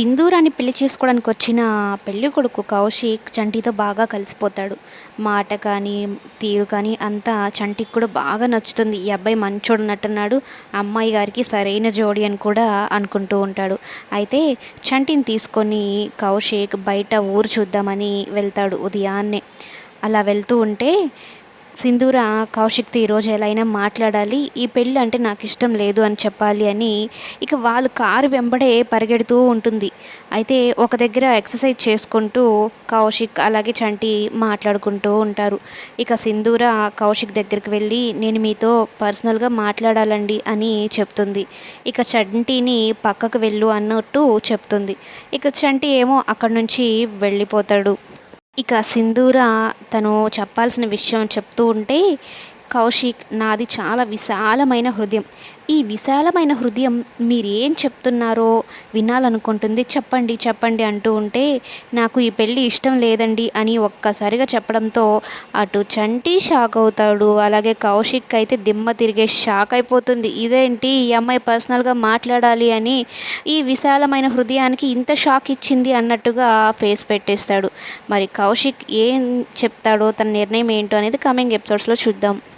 సింధూరాన్ని పెళ్ళి చేసుకోవడానికి వచ్చిన పెళ్ళి కొడుకు కౌశిక్ చంటితో బాగా కలిసిపోతాడు. మాట కానీ తీరు కానీ అంతా చంటికి కూడా బాగా నచ్చుతుంది. ఈ అబ్బాయి మంచోడు ఉన్నట్టున్నాడు అమ్మాయి గారికి సరైన జోడి అని కూడా అనుకుంటూ ఉంటాడు. అయితే చంటిని తీసుకొని కౌశిక్ బయట ఊరు చూద్దామని వెళ్తాడు ఉదయాన్నే. అలా వెళ్తూ ఉంటే సింధూర కౌశిక్తో ఈరోజు ఎలా అయినా మాట్లాడాలి. ఈ పెళ్ళి అంటే నాకు ఇష్టం లేదు అని చెప్పాలి అని ఇక వాళ్ళు కారు వెంబడే పరిగెడుతూ ఉంటుంది. అయితే ఒక దగ్గర ఎక్సర్సైజ్ చేసుకుంటూ కౌశిక్ అలాగే చంటి మాట్లాడుకుంటూ ఉంటారు. ఇక సింధూర కౌశిక్ దగ్గరికి వెళ్ళి నేను మీతో పర్సనల్గా మాట్లాడాలండి అని చెప్తుంది. ఇక చంటిని పక్కకు వెళ్ళు అన్నట్టు చెప్తుంది. ఇక చంటి ఏమో అక్కడి నుంచి వెళ్ళిపోతాడు. ఇక సింధూర తను చెప్పాల్సిన విషయం చెప్తూ ఉంటే కౌశిక్ నాది చాలా విశాలమైన హృదయం. ఈ విశాలమైన హృదయం మీరు ఏం చెప్తున్నారో వినాలనుకుంటుంది. చెప్పండి చెప్పండి అంటూ ఉంటే నాకు ఈ పెళ్ళి ఇష్టం లేదండి అని ఒక్కసారిగా చెప్పడంతో అటు చంటి షాక్ అవుతాడు. అలాగే కౌశిక్ అయితే దిమ్మ తిరిగే షాక్ అయిపోతుంది. ఇదేంటి? ఈ అమ్మాయి పర్సనల్గా మాట్లాడాలి అని ఈ విశాలమైన హృదయానికి ఇంత షాక్ ఇచ్చింది అన్నట్టుగా ఫేస్ పెట్టేస్తాడు. మరి కౌశిక్ ఏం చెప్తాడో తన నిర్ణయం ఏంటో అనేది కమింగ్ ఎపిసోడ్స్లో చూద్దాం.